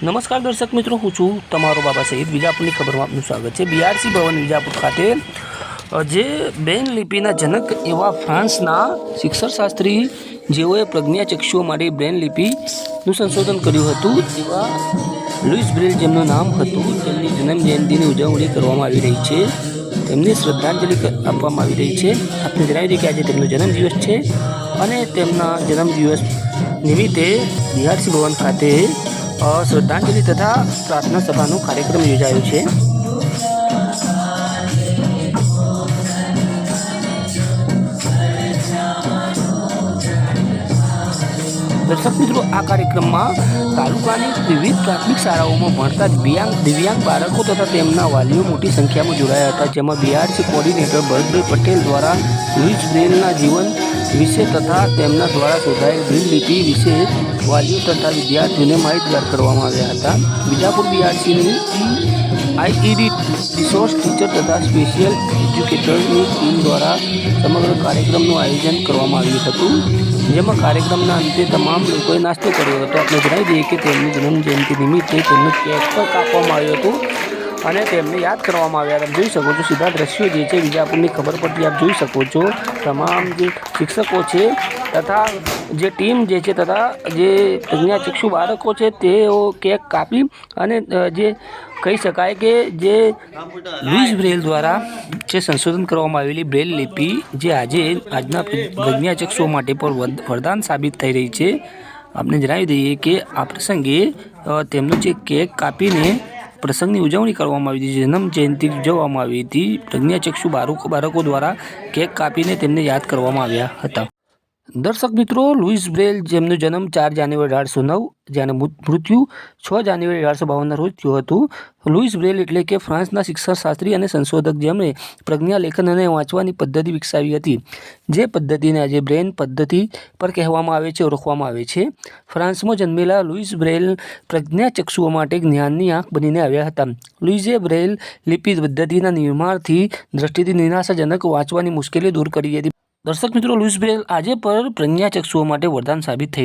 નમસ્કાર દર્શક મિત્રો, હું છું તમારો બાબા સહિત. વિજાપુરની ખબરમાં આપનું સ્વાગત છે. બીઆરસી ભવન વિજાપુર ખાતે જે બેન લિપિના જનક એવા ફ્રાન્સના શિક્ષણશાસ્ત્રી જેઓએ પ્રજ્ઞાચક્ષુઓ માટે બ્રેન લિપિનું સંશોધન કર્યું હતું, એવા લુઈસ બ્રેલ જેમનું નામ હતું. તેમની જન્મ જયંતિની ઉજવણી કરવામાં આવી રહી છે. તેમને શ્રદ્ધાંજલિ આપવામાં આવી રહી છે. આપણે જણાવી દઈએ કે આજે તેમનો જન્મદિવસ છે અને તેમના જન્મદિવસ નિમિત્તે બિહારસી ભવન ખાતે શ્રદ્ધાંજલિ તથા પ્રાર્થના સભાનો કાર્યક્રમ યોજાયો છે. દર્શક મિત્રો, આ કાર્યક્રમમાં તાલુકાની વિવિધ પ્રાથમિક શાળાઓમાં ભણતા દિવ્યાંગ દિવ્યાંગ બાળકો તથા તેમના વાલીઓ મોટી સંખ્યામાં જોડાયા હતા, જેમાં બીઆરસી કોર્ડિનેટર ભરતભાઈ પટેલ દ્વારા લુઈસ બ્રેલના જીવન વિશે તથા તેમના દ્વારા શોધાયેલ બ્રેલ લિપિ વિશે વાલીઓ તથા વિદ્યાર્થીઓને માહિતગાર કરવામાં આવ્યા હતા. બીજાપુર બીઆરસીની આઈઈડી રિસોર્સ ટીચર તથા સ્પેશિયલ એજ્યુકેટર્સની ટીમ દ્વારા સમગ્ર કાર્યક્રમનું આયોજન કરવામાં આવ્યું હતું. જેમાં કાર્યક્રમના અંતે તમામ લોકોએ નાસ્તો કર્યો હતો. આપણે જણાવી દઈએ કે તેમની જન્મજયંતિ નિમિત્તે તેમનું કેક પણ કાપવામાં આવ્યો હતો. અને તેમને યાદ કરવામાં આવ્યા. તમે જોઈ શકો છો સીધા દ્રશ્યો જે છે વિજાપુરની ખબર પરથી આપ જોઈ શકો છો. તમામ જે શિક્ષકો છે તથા જે ટીમ જે છે તથા જે પ્રજ્ઞાચક્ષુ બાળકો છે, તેઓ કેક કાપી અને જે કહી શકાય કે જે લુઈસ બ્રેલ દ્વારા જે સંશોધન કરવામાં આવેલી બ્રેલ લિપિ જે આજે આજના પ્રજ્ઞાચક્ષુઓ માટે પણ વરદ- વરદાન સાબિત થઈ રહી છે. આપણે જણાવી દઈએ કે આ પ્રસંગે તેમનું જે કેક કાપીને પ્રસંગની ઉજવણી કરવામાં આવી હતી. જન્મ જયંતિ ઉજવવામાં આવી હતી. પ્રજ્ઞાચક્ષુ બાળકો બાળકો દ્વારા કેક કાપીને તેમને યાદ કરવામાં આવ્યા હતા. દર્શક મિત્રો, લુઈસ બ્રેલ, જેમનો જન્મ ચાર જાન્યુઆરી અઢારસો નવ, જેને મૃત્યુ છ જાન્યુઆરી અઢારસો બાવનના રોજ થયું હતું. લુઈસ બ્રેલ એટલે કે ફ્રાન્સના શિક્ષણશાસ્ત્રી અને સંશોધક જેમણે પ્રજ્ઞા લેખન અને વાંચવાની પદ્ધતિ વિકસાવી હતી. જે પદ્ધતિને આજે બ્રેન પદ્ધતિ પર કહેવામાં આવે છે, ઓળખવામાં આવે છે. ફ્રાન્સમાં જન્મેલા લુઈસ બ્રેલ પ્રજ્ઞાચક્ષુઓ માટે જ્ઞાનની આંખ બનીને આવ્યા હતા. લુઈઝે બ્રેલ લિપિ પદ્ધતિના નિર્માણથી દ્રષ્ટિથી નિરાશાજનક વાંચવાની મુશ્કેલી દૂર કરી હતી. દર્શક મિત્રો લુઈસ બ્રેલ આજે પર પ્રજ્ઞાચક્ષુઓ માટે વરદાન સાબિત થઈ